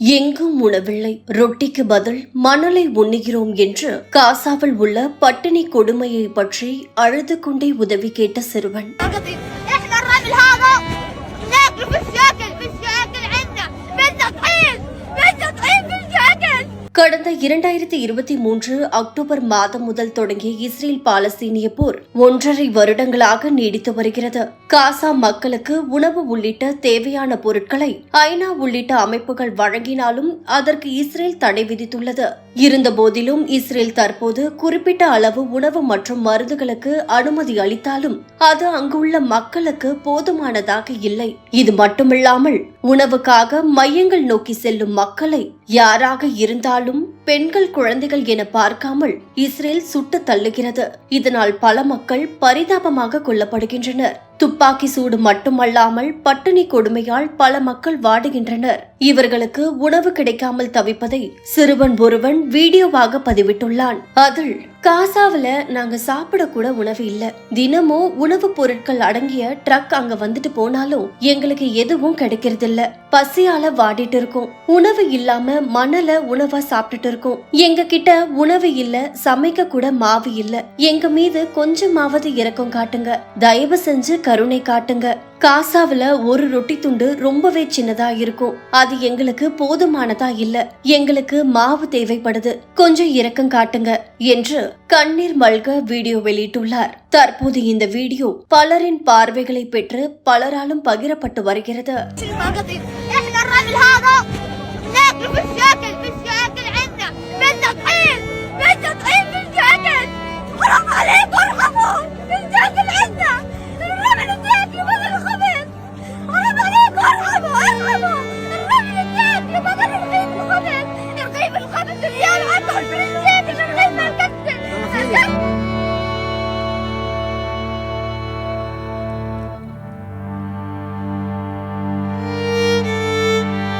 எங்கும் உணவில்லை. ரொட்டிக்கு பதில் மணலை உண்ணுகிறோம் என்று காசாவில் உள்ள பட்டினி கொடுமையை பற்றி அழுது கொண்டே உதவி கேட்ட சிறுவன். கடந்த இரண்டாயிரத்தி இருபத்தி மூன்று அக்டோபர் மாதம் முதல் தொடங்கிய இஸ்ரேல் பாலஸ்தீனிய போர் ஒன்றரை வருடங்களாக நீடித்து வருகிறது. காசா மக்களுக்கு உணவு உள்ளிட்ட தேவையான பொருட்களை ஐநா உள்ளிட்ட அமைப்புகள் வழங்கினாலும் அதற்கு இஸ்ரேல் தடை விதித்துள்ளது. இருந்தபோதிலும் இஸ்ரேல் தற்போது குறிப்பிட்ட அளவு உணவு மற்றும் மருந்துகளுக்கு அனுமதி அளித்தாலும் அது அங்குள்ள மக்களுக்கு போதுமானதாக இல்லை. இது மட்டுமில்லாமல் உணவுக்காக மையங்கள் நோக்கி செல்லும் மக்களை யாராக இருந்தாலும் பெண்கள் குழந்தைகள் என பார்க்காமல் இஸ்ரேல் சுட்டு தள்ளுகிறது. இதனால் பல மக்கள் பரிதாபமாக கொல்லப்படுகின்றனர். துப்பாக்கி சூடு மட்டுமல்லாமல் பட்டினி கொடுமையால் பல மக்கள் வாடுகின்றனர். இவர்களுக்கு உணவு கிடைக்காமல் தவிப்பதை சிறுவன் ஒருவன் வீடியோவாக பதிவிட்டுள்ளான். அதில் காசாவில நாங்க சாப்பிட கூட உணவு இல்ல. தினமும் உணவுப் பொருட்கள் அடங்கிய ட்ரக் அங்க வந்துட்டு போனாலும் எங்களுக்கு எதுவும் கிடைக்கிறது இல்ல பசியால வாடிட்டு இருக்கோம். உணவு இல்லாம மணல உணவா சாப்பிட்டுட்டு இருக்கோம். எங்க கிட்ட உணவு இல்ல சமைக்க கூட மாவு இல்ல. எங்க மீது கொஞ்சமாவது இரக்கம் காட்டுங்க. தயவு செஞ்சு கருணை காட்டுங்க. காசாவில ஒரு ரொட்டி துண்டு ரொம்பவே சின்னதா இருக்கும். அது எங்களுக்கு போதுமானதா இல்ல. எங்களுக்கு மாவு தேவைப்படுது. கொஞ்சம் இரக்கம் காட்டுங்க என்று கண்ணீர் மல்க வீடியோ வெளியிட்டுள்ளார். தற்போது இந்த வீடியோ பலரின் பார்வைகளை பெற்று பலராலும் பகிரப்பட்டு வருகிறது.